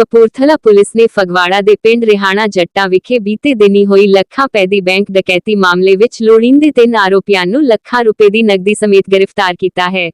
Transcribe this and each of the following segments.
Kapurthala police ਨੇ ਫਗਵਾੜਾ ਦੇ ਪਿੰਡ ਰਿਹਾਣਾ ਜੱਟਾਂ ਵਿਖੇ ਬੀਤੇ ਦਿਨੀ ਹੋਈ ਲੱਖਾਂ ਰੁਪਏ ਦੀ ਬੈਂਕ ਡਕੈਤੀ ਮਾਮਲੇ ਵਿੱਚ ਲੋੜੀਂਦੇ ਤਿੰਨ ਆਰੋਪੀਆਂ ਨੂੰ ਲੱਖਾਂ ਰੁਪਏ ਦੀ ਨਕਦੀ ਸਮੇਤ ਗ੍ਰਿਫਤਾਰ ਕੀਤਾ ਹੈ।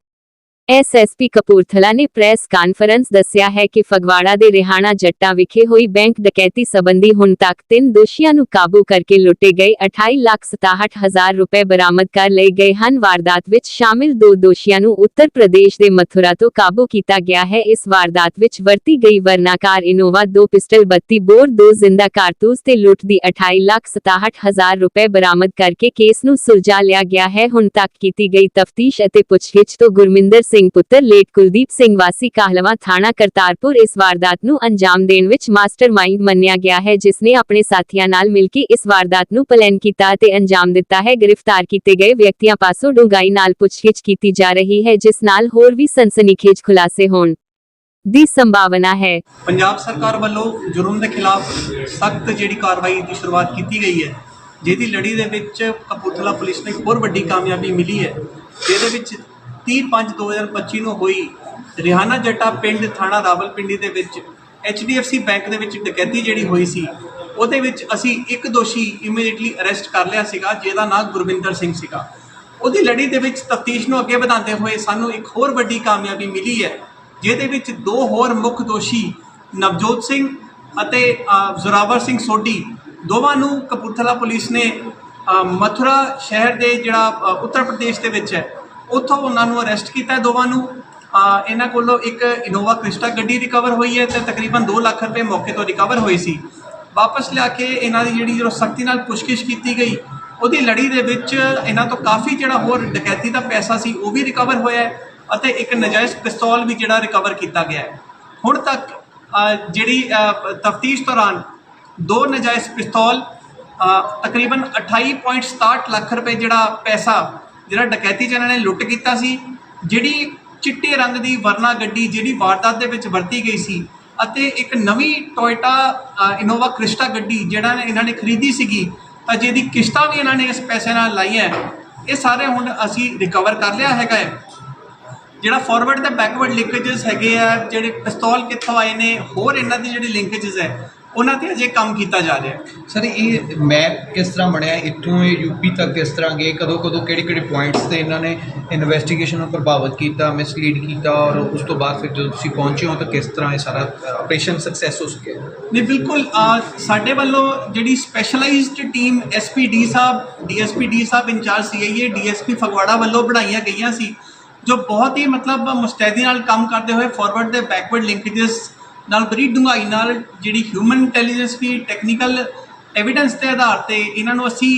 ਐਸਐਸਪੀ ਕਪੂਰਥਲਾ ਨੇ ਪ੍ਰੈਸ ਕਾਨਫਰੰਸ ਦੱਸਿਆ ਹੈ ਕਿ ਫਗਵਾੜਾ ਦੇ ਰਿਹਾਣਾ ਜੱਟਾਂ ਵਿਖੇ ਹੋਈ ਬੈਂਕ ਡਕੈਤੀ ਸੰਬੰਧੀ ਹੁਣ ਤੱਕ ਤਿੰਨ ਦੋਸ਼ੀਆਂ ਨੂੰ ਕਾਬੂ ਕਰਕੇ ਲੁੱਟੇ ਗਏ 28 ਲੱਖ 67 ਹਜ਼ਾਰ ਰੁਪਏ ਬਰਾਮਦ ਕਰ ਲਏ ਗਏ ਹਨ। ਵਾਰਦਾਤ ਵਿੱਚ ਸ਼ਾਮਿਲ ਦੋ ਦੋਸ਼ੀਆਂ ਨੂੰ ਉੱਤਰ ਪ੍ਰਦੇਸ਼ ਦੇ ਮਥੁਰਾ ਤੋਂ ਕਾਬੂ ਕੀਤਾ ਗਿਆ ਹੈ। ਇਸ ਵਾਰਦਾਤ ਵਿੱਚ ਵਰਤੀ ਗਈ ਵਰਨਾਕਾਰ ਇਨੋਵਾ ਦੋ ਪਿਸਟਲ 32 ਬੋਰ ਦੋ ਜ਼ਿੰਦਾ ਕਾਰਤੂਸ ਤੇ ਲੁੱਟ ਦੀ 28 ਲੱਖ 67 ਹਜ਼ਾਰ ਰੁਪਏ ਬਰਾਮਦ ਕਰਕੇ ਕੇਸ ਨੂੰ ਸੁਲਝਾ ਲਿਆ ਗਿਆ ਹੈ। ਹੁਣ ਤੱਕ ਕੀਤੀ ਗਈ ਤਫਤੀਸ਼ ਅਤੇ ਪੁੱਛਗਿੱਛ ਤੋਂ ਗੁਰਮਿੰਦਰ ਸਿੰਘ ਪੁੱਤਰ ਲੇਟ ਕੁਲਦੀਪ ਸਿੰਘ ਵਾਸੀ ਕਾਹਲਵਾ ਥਾਣਾ ਕਰਤਾਰਪੁਰ ਇਸ ਵਾਰਦਾਤ ਨੂੰ ਅੰਜਾਮ ਦੇਣ ਵਿੱਚ ਮਾਸਟਰਮਾਈਂਡ ਮੰਨਿਆ ਗਿਆ ਹੈ ਜਿਸ ਨੇ ਆਪਣੇ ਸਾਥੀਆਂ ਨਾਲ ਮਿਲ ਕੇ ਇਸ ਵਾਰਦਾਤ ਨੂੰ ਪਲਾਨ ਕੀਤਾ ਅਤੇ ਅੰਜਾਮ ਦਿੱਤਾ ਹੈ। ਗ੍ਰਿਫਤਾਰ ਕੀਤੇ ਗਏ ਵਿਅਕਤੀਆਂ ਪਾਸੋਂ ਡੂੰਘਾਈ ਨਾਲ ਪੁੱਛਗਿੱਛ ਕੀਤੀ ਜਾ ਰਹੀ ਹੈ, ਜਿਸ ਨਾਲ ਹੋਰ ਵੀ ਸਨਸਨੀਖੇਜ ਖੁਲਾਸੇ ਹੋਣ ਦੀ ਸੰਭਾਵਨਾ ਹੈ। ਪੰਜਾਬ ਸਰਕਾਰ ਵੱਲੋਂ ਜੁਰਮ ਦੇ ਖਿਲਾਫ ਸਖਤ ਜਿਹੜੀ ਕਾਰਵਾਈ ਦੀ ਸ਼ੁਰੂਆਤ ਕੀਤੀ ਗਈ ਹੈ, ਜਿਹਦੀ ਲੜੀ ਦੇ ਵਿੱਚ ਕਪੂਰਥਲਾ ਪੁਲਿਸ ਨੂੰ ਇੱਕ ਹੋਰ ਵੱਡੀ ਕਾਮਯਾਬੀ ਮਿਲੀ ਹੈ, ਜਿਹਦੇ ਵਿੱਚ 30/5/2025 ਨੂੰ ਹੋਈ ਰਿਹਾਨਾ ਜੱਟਾ ਪਿੰਡ ਥਾਣਾ ਰਾਵਲਪਿੰਡੀ ਦੇ ਵਿੱਚ HDFC ਬੈਂਕ ਦੇ ਵਿੱਚ ਡਕੈਤੀ ਜਿਹੜੀ ਹੋਈ ਸੀ ਉਹਦੇ ਵਿੱਚ ਅਸੀਂ ਇੱਕ ਦੋਸ਼ੀ ਇਮੀਡੀਏਟਲੀ ਅਰੈਸਟ ਕਰ ਲਿਆ ਸੀਗਾ ਜਿਹਦਾ ਨਾਮ ਗੁਰਵਿੰਦਰ ਸਿੰਘ ਸੀਗਾ। ਉਹਦੀ ਲੜੀ ਦੇ ਵਿੱਚ ਤਫਤੀਸ਼ ਨੂੰ ਅੱਗੇ ਵਧਾਉਂਦੇ ਹੋਏ ਸਾਨੂੰ ਇੱਕ ਹੋਰ ਵੱਡੀ ਕਾਮਯਾਬੀ ਮਿਲੀ ਹੈ ਜਿਹਦੇ ਵਿੱਚ ਦੋ ਹੋਰ ਮੁੱਖ ਦੋਸ਼ੀ ਨਵਜੋਤ ਸਿੰਘ ਅਤੇ ਅ, ਜ਼ੋਰਾਵਰ ਸਿੰਘ ਸੋਢੀ ਦੋਵਾਂ ਨੂੰ ਕਪੂਰਥਲਾ ਪੁਲਿਸ ਨੇ ਮਥੁਰਾ ਸ਼ਹਿਰ ਦੇ ਜਿਹੜਾ ਉੱਤਰ ਪ੍ਰਦੇਸ਼ ਦੇ ਵਿੱਚ ਹੈ ਉੱਥੋਂ ਉਹਨਾਂ ਨੂੰ ਅਰੈਸਟ ਕੀਤਾ ਦੋਵਾਂ ਨੂੰ। ਇਹਨਾਂ ਕੋਲੋਂ ਇੱਕ ਇਨੋਵਾ ਕ੍ਰਿਸਟਾ ਗੱਡੀ ਰਿਕਵਰ ਹੋਈ ਹੈ ਤੇ ਤਕਰੀਬਨ 2 ਲੱਖ ਰੁਪਏ ਮੌਕੇ ਤੋਂ ਰਿਕਵਰ ਹੋਏ ਸੀ। ਵਾਪਸ ਲਿਆ ਕੇ ਇਹਨਾਂ ਦੀ ਜਿਹੜੀ ਜਦੋਂ ਸਖਤੀ ਨਾਲ ਪੁੱਛਗਿੱਛ ਕੀਤੀ ਗਈ। ਉਹਦੀ ਲੜੀ ਦੇ ਵਿੱਚ ਇਹਨਾਂ ਤੋਂ ਕਾਫੀ ਜਿਹੜਾ ਹੋਰ ਡਕੈਤੀ ਦਾ ਪੈਸਾ ਸੀ ਉਹ ਵੀ ਰਿਕਵਰ ਹੋਇਆ ਅਤੇ ਇੱਕ ਨਜਾਇਜ਼ ਪਿਸਤੌਲ ਵੀ ਜਿਹੜਾ ਰਿਕਵਰ ਕੀਤਾ ਗਿਆ ਹੁਣ ਤੱਕ ਜਿਹੜੀ ਤਫਤੀਸ਼ ਦੌਰਾਨ ਦੋ ਨਜਾਇਜ਼ ਪਿਸਤੌਲ ਅ, ਤਕਰੀਬਨ 28.67 ਲੱਖ ਰੁਪਏ ਜਿਹੜਾ ਪੈਸਾ ਜਿਹੜਾ ਡਕੈਤੀ ਚ ਇਹਨਾਂ ਨੇ ਲੁੱਟ ਕੀਤਾ ਸੀ, ਜਿਹੜੀ ਚਿੱਟੇ ਰੰਗ ਦੀ ਵਰਨਾ ਗੱਡੀ ਜਿਹੜੀ ਵਾਰਦਾਤ ਦੇ ਵਿੱਚ ਵਰਤੀ ਗਈ ਸੀ ਅਤੇ ਇੱਕ ਨਵੀਂ ਟੋਇਟਾ ਇਨੋਵਾ ਕ੍ਰਿਸਟਾ ਗੱਡੀ ਜਿਹੜਾ ਇਹਨਾਂ ਨੇ ਖਰੀਦੀ ਸੀਗੀ, ਤਾਂ ਜਿਹਦੀ ਕਿਸ਼ਤਾਂ ਵੀ ਇਹਨਾਂ ਨੇ ਇਸ ਪੈਸੇ ਨਾਲ ਲਾਈਆਂ ਇਹ ਸਾਰੇ ਹੁਣ ਅਸੀਂ ਰਿਕਵਰ ਕਰ ਲਿਆ ਹੈਗਾ ਹੈ। ਜਿਹੜਾ ਫਾਰਵਰਡ ਤੇ ਬੈਕਵਰਡ ਲਿੰਕੇजेस ਹੈਗੇ ਆ, ਜਿਹੜੇ ਪਿਸਤੌਲ ਕਿੱਥੋਂ ਆਏ ਨੇ, ਹੋਰ ਇਹਨਾਂ ਦੀ ਜਿਹੜੀ ਲਿੰਕੇजेस ਹੈ ਉਹਨਾਂ ਤੇ ਅਜੇ ਕੰਮ ਕੀਤਾ ਜਾ ਰਿਹਾ ਸਰ ਇਹ ਮੈਪ ਕਿਸ ਤਰ੍ਹਾਂ ਬਣਿਆ ਇੱਥੋਂ ਇਹ ਯੂਪੀ ਤੱਕ ਕਿਸ ਤਰ੍ਹਾਂ ਗਏ ਕਦੋਂ ਕਦੋਂ ਕਿਹੜੇ ਕਿਹੜੇ ਪੁਆਇੰਟਸ ਤੇ ਇਹਨਾਂ ਨੇ ਇਨਵੈਸਟੀਗੇਸ਼ਨ ਨੂੰ ਪ੍ਰਭਾਵਿਤ ਕੀਤਾ ਮਿਸਲੀਡ ਕੀਤਾ ਔਰ ਉਸ ਤੋਂ ਬਾਅਦ ਫਿਰ ਜਦੋਂ ਤੁਸੀਂ ਪਹੁੰਚੇ ਹੋ ਤਾਂ ਕਿਸ ਤਰ੍ਹਾਂ ਇਹ ਸਾਰਾ ਆਪਰੇਸ਼ਨ ਸਕਸੈਸ ਹੋ ਸਕਿਆ? ਨਹੀਂ ਬਿਲਕੁਲ ਸਾਡੇ ਵੱਲੋਂ ਜਿਹੜੀ specialized team S P D Sahib ਡੀਐਸਪੀਡੀ Sahib in charge C I A D S P Phagwara ਵੱਲੋਂ ਬਣਾਈਆਂ ਗਈਆਂ ਸੀ ਜੋ ਬਹੁਤ ਹੀ ਮਤਲਬ ਮੁਸਤੈਦੀ ਨਾਲ ਕੰਮ ਕਰਦੇ ਹੋਏ ਫਾਰਵਰਡ ਤੇ ਬੈਕਵਰਡ ਲਿੰਕੇजेस ਨਾਲ ਬੜੀ ਡੂੰਘਾਈ ਨਾਲ ਜਿਹੜੀ ਹਿਊਮਨ ਇੰਟੈਲੀਜੈਂਸ ਵੀ ਟੈਕਨੀਕਲ ਐਵੀਡੈਂਸ ਦੇ ਆਧਾਰ ਤੇ ਇਹਨਾਂ ਨੂੰ ਅਸੀਂ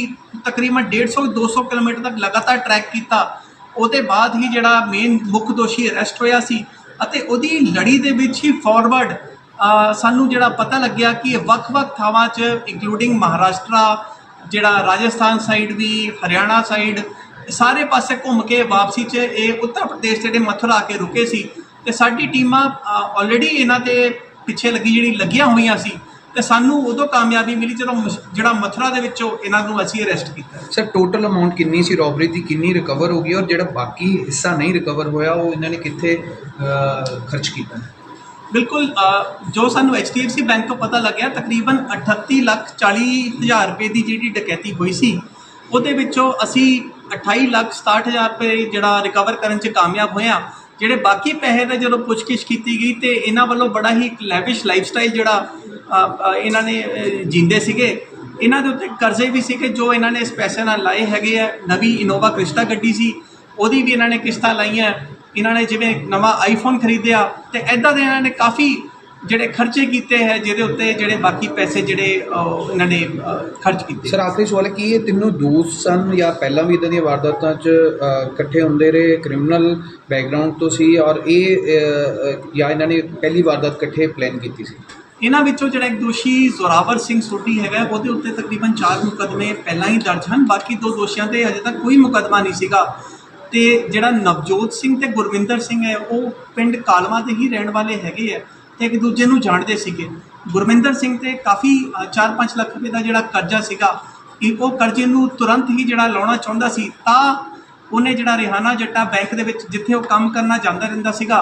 ਤਕਰੀਬਨ 150 200 ਕਿਲੋਮੀਟਰ ਤੱਕ ਲਗਾਤਾਰ ਟਰੈਕ ਕੀਤਾ। ਉਹਦੇ ਬਾਅਦ ਹੀ ਜਿਹੜਾ ਮੇਨ ਮੁੱਖ ਦੋਸ਼ੀ ਅਰੈਸਟ ਹੋਇਆ ਸੀ ਅਤੇ ਉਹਦੀ ਲੜੀ ਦੇ ਵਿੱਚ ਹੀ ਫਾਰਵਰਡ ਸਾਨੂੰ ਜਿਹੜਾ ਪਤਾ ਲੱਗਿਆ ਕਿ ਇਹ ਵੱਖ-ਵੱਖ ਥਾਵਾਂ 'ਚ ਇੰਕਲੂਡਿੰਗ ਮਹਾਰਾਸ਼ਟਰਾ, ਜਿਹੜਾ ਰਾਜਸਥਾਨ ਸਾਈਡ ਵੀ, ਹਰਿਆਣਾ ਸਾਈਡ ਸਾਰੇ ਪਾਸੇ ਘੁੰਮ ਕੇ ਵਾਪਸੀ 'ਚ ਇਹ ਉੱਤਰ ਪ੍ਰਦੇਸ਼ ਜਿਹੜੇ ਮਥੁਰਾ ਆ ਕੇ ਰੁਕੇ ਸੀ। ਤੇ ਸਾਡੀ ਟੀਮਾਂ ਆਲਰੇਡੀ ਇਹਨਾਂ ਤੇ ਪਿੱਛੇ ਲੱਗੀ ਜਿਹੜੀ ਲੱਗੀਆਂ ਹੋਈਆਂ ਸੀ ਤੇ ਸਾਨੂੰ ਉਦੋਂ ਕਾਮਯਾਬੀ ਮਿਲੀ ਜਦੋਂ ਮਸ- ਜਿਹੜਾ ਮਥੁਰਾ ਦੇ ਵਿੱਚੋਂ ਇਹਨਾਂ ਨੂੰ ਅਸੀਂ ਅਰੈਸਟ ਕੀਤਾ। ਸਰ ਟੋਟਲ ਅਮਾਉਂਟ ਕਿੰਨੀ ਸੀ ਰੋਬਰੀ ਦੀ? ਕਿੰਨੀ ਰਿਕਵਰ ਹੋ ਗਈ? ਔਰ ਜਿਹੜਾ ਬਾਕੀ ਹਿੱਸਾ ਨਹੀਂ ਰਿਕਵਰ ਹੋਇਆ ਉਹ ਇਹਨਾਂ ਨੇ ਕਿੱਥੇ ਅਹ, ਖਰਚ ਕੀਤਾ? ਬਿਲਕੁਲ ਅ, ਜੋ ਸਾਨੂੰ HDFC ਬੈਂਕ ਤੋਂ ਪਤਾ ਲੱਗਿਆ ਤਕਰੀਬਨ 38 ਲੱਖ 40 ਹਜ਼ਾਰ ਰੁਪਏ ਦੀ ਜਿਹੜੀ ਡਕੈਤੀ ਹੋਈ ਸੀ ਉਹਦੇ ਵਿੱਚੋਂ ਅਸੀਂ 28 ਲੱਖ 67 ਹਜ਼ਾਰ ਰੁਪਏ ਜਿਹੜਾ ਰਿਕਵਰ ਕਰਨ 'ਚ ਕਾਮਯਾਬ ਹੋਇਆ ਜਿਹੜੇ ਬਾਕੀ ਪੈਸੇ ਦਾ ਜਦੋਂ ਪੁੱਛਗਿੱਛ ਕੀਤੀ ਗਈ ਤੇ ਇਹਨਾਂ ਵੱਲੋਂ ਬੜਾ ਹੀ ਇੱਕ ਲੈਵਿਸ਼ ਲਾਈਫਸਟਾਈਲ ਜਿਹੜਾ ਇਹਨਾਂ ਨੇ ਅ, ਜੀਂਦੇ ਸੀਗੇ। ਇਹਨਾਂ ਦੇ ਉੱਤੇ ਕਰਜ਼ੇ ਵੀ ਸੀਗੇ ਜੋ ਇਹਨਾਂ ਨੇ ਇਸ ਪੈਸੇ ਨਾਲ ਲਾਏ ਹੈਗੇ ਆ। ਨਵੀਂ ਇਨੋਵਾ ਕ੍ਰਿਸਟਾ ਗੱਡੀ ਸੀ ਉਹਦੀ ਵੀ ਇਹਨਾਂ ਨੇ ਕਿਸ਼ਤਾਂ ਲਾਈਆਂ। ਇਹਨਾਂ ਨੇ ਜਿਵੇਂ ਨਵਾਂ ਆਈਫੋਨ ਖਰੀਦਿਆ ਤੇ ਐਦਾਂ ਦੇ ਇਹਨਾਂ ਨੇ ਕਾਫੀ ਜਿਹੜੇ ਖਰਚੇ ਕੀਤੇ ਹੈ ਜਿਹਦੇ ਉੱਤੇ ਜਿਹੜੇ ਬਾਕੀ ਪੈਸੇ ਜਿਹੜੇ ਇਹਨਾਂ ਨੇ ਖਰਚ ਕੀਤੇ ਸਰ ਆਖਰੀ ਸਵਾਲ ਕਿ ਇਹ ਤਿੰਨੋਂ ਦੋਸਤ ਸਨ ਜਾਂ ਪਹਿਲਾਂ ਵੀ ਇਦਾਂ ਦੀਆਂ ਵਾਰਦਾਤਾਂ 'ਚ ਇਕੱਠੇ ਹੁੰਦੇ ਰਹੇ ਕ੍ਰਿਮੀਨਲ ਬੈਕਗ੍ਰਾਉਂਡ ਤੋਂ ਸੀ ਔਰ ਇਹ ਜਾਂ ਇਹਨਾਂ ਨੇ ਪਹਿਲੀ ਵਾਰਦਾਤ ਇਕੱਠੇ ਪਲਾਨ ਕੀਤੀ ਸੀ? ਇਹਨਾਂ ਵਿੱਚੋਂ ਜਿਹੜਾ ਇੱਕ ਦੋਸ਼ੀ ਜ਼ੋਰਾਵਰ ਸਿੰਘ ਸੋਢੀ ਹੈਗਾ ਉਹਦੇ ਉੱਤੇ ਤਕਰੀਬਨ 4 ਮੁਕਦਮੇ ਪਹਿਲਾਂ ਹੀ ਦਰਜ ਹਨ। ਬਾਕੀ ਦੋ ਦੋਸ਼ੀਆਂ ਤੇ ਅਜੇ ਤੱਕ ਕੋਈ ਮੁਕਦਮਾ ਨਹੀਂ ਸੀਗਾ। ਤੇ ਜਿਹੜਾ ਨਵਜੋਤ ਸਿੰਘ ਤੇ ਗੁਰਵਿੰਦਰ ਸਿੰਘ ਹੈ ਉਹ ਪਿੰਡ ਕਾਲਵਾ ਦੇ ਹੀ ਰਹਿਣ ਵਾਲੇ ਹੈਗੇ ਆ ਤੇ ਇੱਕ ਦੂਜੇ ਨੂੰ ਜਾਣਦੇ ਸੀਗੇ। ਗੁਰਮਿੰਦਰ ਸਿੰਘ ਤੇ ਕਾਫੀ 4-5 ਲੱਖ ਰੁਪਏ ਦਾ ਜਿਹੜਾ ਕਰਜ਼ਾ ਸੀਗਾ ਕਿ ਉਹ ਕਰਜ਼ੇ ਨੂੰ ਤੁਰੰਤ ਹੀ ਜਿਹੜਾ ਲਾਉਣਾ ਚਾਹੁੰਦਾ ਸੀ, ਤਾਂ ਉਹਨੇ ਜਿਹੜਾ ਰਿਹਾਨਾ ਜੱਟਾ ਬੈਂਕ ਦੇ ਵਿੱਚ ਜਿੱਥੇ ਉਹ ਕੰਮ ਕਰਨਾ ਜਾਂਦਾ ਰਹਿੰਦਾ ਸੀਗਾ,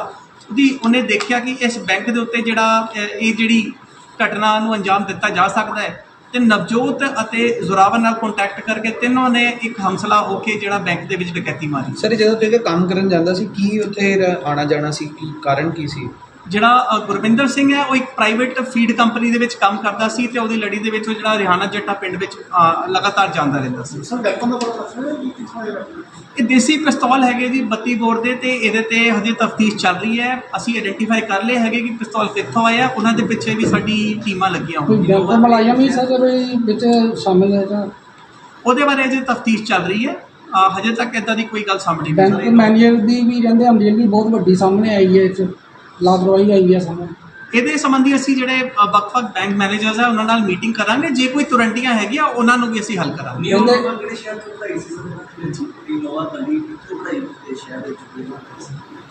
ਉਹਦੀ ਉਹਨੇ ਦੇਖਿਆ ਕਿ ਇਸ ਬੈਂਕ ਦੇ ਉੱਤੇ ਜਿਹੜਾ ਇਹ ਜਿਹੜੀ ਘਟਨਾ ਨੂੰ ਅੰਜਾਮ ਦਿੱਤਾ ਜਾ ਸਕਦਾ ਹੈ, ਤੇ ਨਵਜੋਤ ਅਤੇ ਜ਼ੋਰਾਵਰ ਨਾਲ ਕੰਟੈਕਟ ਕਰਕੇ ਤਿੰਨੋਂ ਨੇ ਇੱਕ ਹਮਸਲਾ ਹੋ ਕੇ ਜਿਹੜਾ ਬੈਂਕ ਦੇ ਵਿੱਚ ਡਕੈਤੀ ਮਾਰੀ। ਸਰ ਜਦੋਂ ਤੁਸੀਂ ਕੰਮ ਕਰਨ ਜਾਂਦਾ ਸੀ, ਕੀ ਉੱਥੇ ਆਣਾ ਜਾਣਾ ਸੀ? ਕੀ ਕਾਰਨ ਕੀ ਸੀ? ਜਿਹੜਾ ਗੁਰਵਿੰਦਰ ਸਿੰਘ ਹੈ ਉਹ ਇੱਕ ਪ੍ਰਾਈਵੇਟ ਫੀਡ ਕੰਪਨੀ ਦੇ ਵਿੱਚ ਕੰਮ ਕਰਦਾ ਸੀ ਤੇ ਉਹਦੀ ਲੜੀ ਦੇ ਵਿੱਚ ਉਹ ਜਿਹੜਾ ਰਿਹਾਨਾ ਜੱਟਾ ਪਿੰਡ ਵਿੱਚ ਲਗਾਤਾਰ ਜਾਂਦਾ ਰਹਿੰਦਾ ਸੀ। ਸਰ ਵੈਪਨ ਦਾ ਇਹ ਦੇਸੀ ਪਿਸਤੌਲ ਹੈਗੇ ਜੀ 32 ਬੋਰ ਦੇ ਤੇ ਇਹਦੇ ਤੇ ਹਜੇ ਤਫਤੀਸ਼ ਚੱਲ ਰਹੀ ਹੈ। ਅਸੀਂ ਆਇਡੈਂਟੀਫਾਈ ਕਰ ਲਏ ਹੈਗੇ ਕਿ ਪਿਸਤੌਲ ਕਿੱਥੋਂ ਆਇਆ ਉਹਨਾਂ ਦੇ ਪਿੱਛੇ ਵੀ ਸਾਡੀ ਟੀਮਾਂ ਲੱਗੀਆਂ ਹੋਈਆਂ ਬੈਂਕ ਮੁਲਾਜ਼ਮ ਹੀ ਸਰ ਵੀ ਵਿੱਚ ਸ਼ਾਮਿਲ ਹੈ ਜਾਂ? ਉਹਦੇ ਬਾਰੇ ਅਜੇ ਤਫਤੀਸ਼ ਚੱਲ ਰਹੀ ਹੈ। ਹਜੇ ਤੱਕ ਇਦਾਂ ਦੀ ਕੋਈ ਗੱਲ ਸਾਹਮਣੇ ਨਹੀਂ ਬੈਂਕ ਆਈ ਮੈਨੇਜਰ ਦੀ ਵੀ ਕਹਿੰਦੇ ਅਮਰੀਕ ਬਹੁਤ ਵੱਡੀ ਸਾਹਮਣੇ ਆਈ ਹੈ ਇਹ 'ਚ। ਲਾਪਰਵਾਹੀ ਆਈ ਹੈ ਸਾਹਮਣੇ। ਇਹਦੇ ਸੰਬੰਧੀ ਅਸੀਂ ਜਿਹੜੇ ਵੱਖ-ਵੱਖ ਬੈਂਕ ਮੈਨੇਜਰਸ ਹੈ ਉਹਨਾਂ ਨਾਲ ਮੀਟਿੰਗ ਕਰਾਂਗੇ। ਜੇ ਕੋਈ ਤੁਰੰਟੀਆਂ ਹੈਗੀਆਂ ਉਹਨਾਂ ਨੂੰ ਵੀ ਅਸੀਂ ਹੱਲ ਕਰਾਂਗੇ। ਕਹਿੰਦੇ ਕਿਹੜੇ ਸ਼ਹਿਰ ਤੋਂ ਪੜਾਈ ਸੀ? ਇਨੋਵਾ ਗੱਡੀ ਕਿੱਥੋਂ ਪੜਾਈ ਤੇ ਸ਼ਹਿਰ ਦੇ ਵਿੱਚ?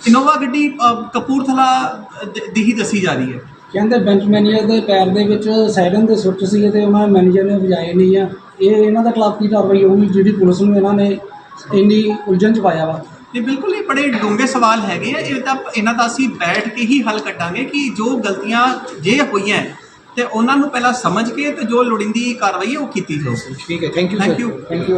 ਇਨੋਵਾ ਗੱਡੀ ਅ, ਕਪੂਰਥਲਾ ਦ- ਹੀ ਦੱਸੀ ਜਾ ਰਹੀ ਹੈ। ਕਹਿੰਦੇ ਬੈਂਕ ਮੈਨੇਜਰ ਦੇ ਪੈਰ ਦੇ ਵਿੱਚ ਸਾਇਰਨ ਦੇ ਸੁੱਚ ਸੀਗੇ ਤੇ ਉਹਨਾਂ ਮੈਨੇਜਰ ਨੇ ਵਜਾਏ ਨਹੀਂ ਆ। ਇਹ ਇਹਨਾਂ ਦੇ ਖਿਲਾਫ ਕੀ ਕਾਰਵਾਈ ਹੋਊਗੀ ਜਿਹੜੀ ਪੁਲਿਸ ਨੂੰ ਇਹਨਾਂ ਨੇ ਇੰਨੀ ਉਲਝਣ ਚ ਪਾਇਆ ਵਾ? ਇਹ ਬਿਲਕੁਲ ਹੀ ਬੜੇ ਡੂੰਘੇ ਸਵਾਲ ਹੈਗੇ ਆ। ਇਹ ਤਾਂ ਇਹਨਾਂ ਦਾ ਅਸੀਂ ਬੈਠ ਕੇ ਹੀ ਹੱਲ ਕੱਢਾਂਗੇ ਕਿ ਜੋ ਗਲਤੀਆਂ ਜੇ ਹੋਈਆਂ ਤੇ ਉਹਨਾਂ ਨੂੰ ਪਹਿਲਾਂ ਸਮਝ ਕੇ ਤੇ ਜੋ ਲੋੜੀਂਦੀ ਕਾਰਵਾਈ ਹੈ ਉਹ ਕੀਤੀ ਜਾਊਗੀ ਠੀਕ ਹੈ ਥੈਂਕ ਯੂ. Thank you